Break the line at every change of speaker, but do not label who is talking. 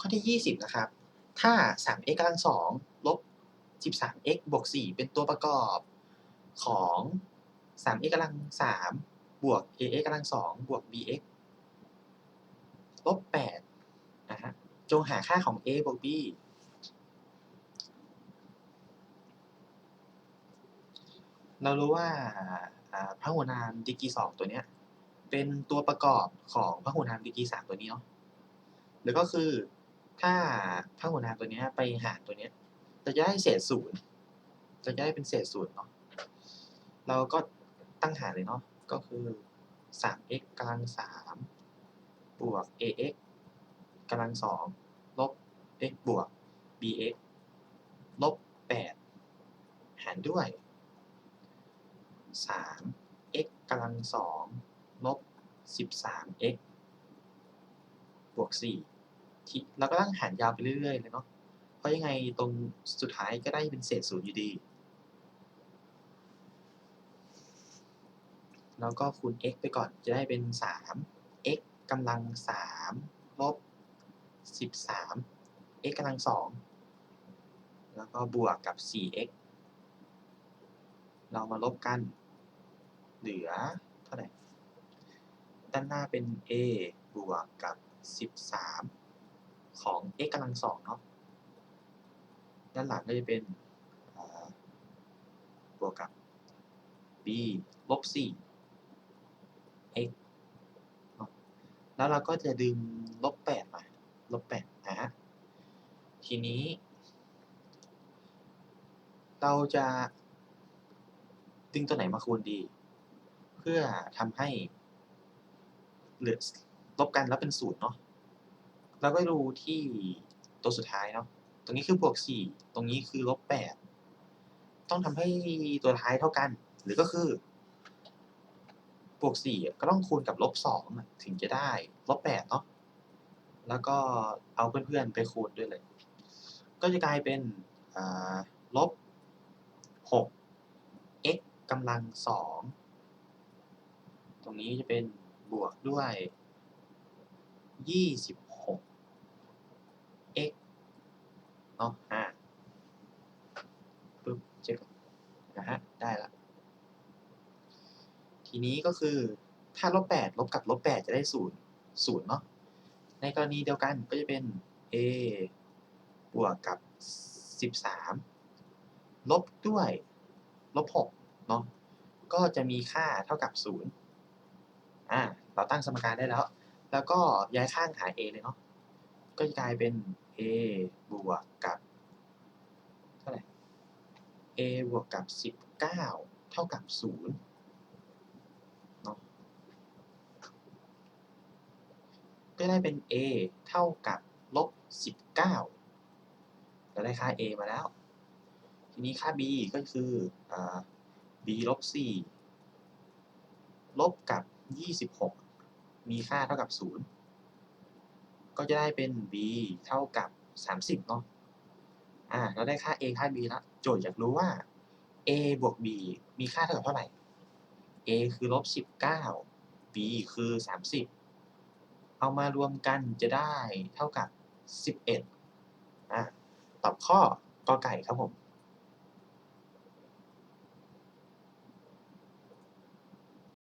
ข้อที่ 20 นะครับ ถ้า 3x กำลัง2ลบ 13x บวก 4 เป็นตัวประกอบของ 3x กำลัง3บวก ax กำลัง2บวก bx ลบ8นะฮะ จงหาค่าของ a บวก b เรารู้ว่าอ่าพหุนามดีกรีสองตัวเนี้ยเป็นตัวประกอบของพหุนามดีกรีสามตัวนี้เนาะหรือก็คือ ถ้าพหุนามตัวนี้ไปหารตัวนี้จะได้เศษศูนย์จะได้เป็นเศษศูนย์เนาะเราก็ตั้งหารเลยเนาะก็คือ 3x กำลัง3บวก ax กำลัง2ลบ x บวก bx ลบ 8 หารด้วย 3 x กำลัง2ลบ 13 x บวก 4 เราก็ตั้งหารยาวไปเรื่อยๆเลยเนาะ เพราะยังไงตรงสุดท้ายก็ได้เป็นเศษศูนย์อยู่ดี แล้วก็คูณ x ไปก่อนจะได้เป็น 3 x กำลัง 3 ลบ 13 x กำลัง 2 แล้วก็บวกกับ 4x เรามาลบกัน เหลือเท่าไหร่ ด้านหน้าเป็น a บวกกับ 13 ของ x กำลัง2เนาะ ด้านหลังก็จะเป็นบวกกับ b ลบ4 x เนาะแล้วเราก็จะดึงลบ8มาลบ8นะฮะทีนี้ เราจะดึงตัวไหนมาคูณดี เพื่อทำให้เหลือลบกันแล้วเป็นศูนย์เนาะ เราก็ดูที่ตัวสุดท้ายเนาะ ตรงนี้คือบวก 4 ตรงนี้คือลบ 8 ต้องทำให้ตัวท้ายเท่ากัน หรือก็คือบวก 4 ก็ต้องคูณกับลบ 2 ถึงจะได้ลบ 8 เนาะ แล้วก็เอาเพื่อนๆไปคูณด้วยเลย ก็จะกลายเป็นลบ 6 x กำลัง 2 ตรงนี้จะเป็นบวกด้วย 26 x เนาะอ่าปึ๊บเช็คก่อนนะฮะได้ละทีนี้ก็คือถ้าลบ8ลบกับลบ8จะได้0 0เนาะในกรณีเดียวกันก็จะเป็น a บวกกับ 13 ลบด้วย ลบ6เนาะก็จะมีค่าเท่ากับ 0 อ่า เราตั้งสมการได้แล้ว แล้วก็ย้ายข้างหา a เลยเนาะ ก็จะกลายเป็น a บวกกับเท่าไหร่ a บวกกับ 19 เท่ากับ0เนาะก็ได้เป็น a เท่ากับลบ 19 เราได้ค่า a มาแล้ว ทีนี้ค่า b ก็คืออ b ลบ 4 ลบกับ 26 มีค่าเท่ากับ 0 ก็จะได้เป็น b เท่ากับ 30เนาะอ่าเราได้ค่า a ค่า b แล้วโจทย์อยากรู้ว่า a บวก b มีค่าเท่ากับเท่าไหร่ a คือลบ19 b คือ 30 เอามารวมกันจะได้เท่ากับ 11อ่าตอบข้อกอไก่ครับผม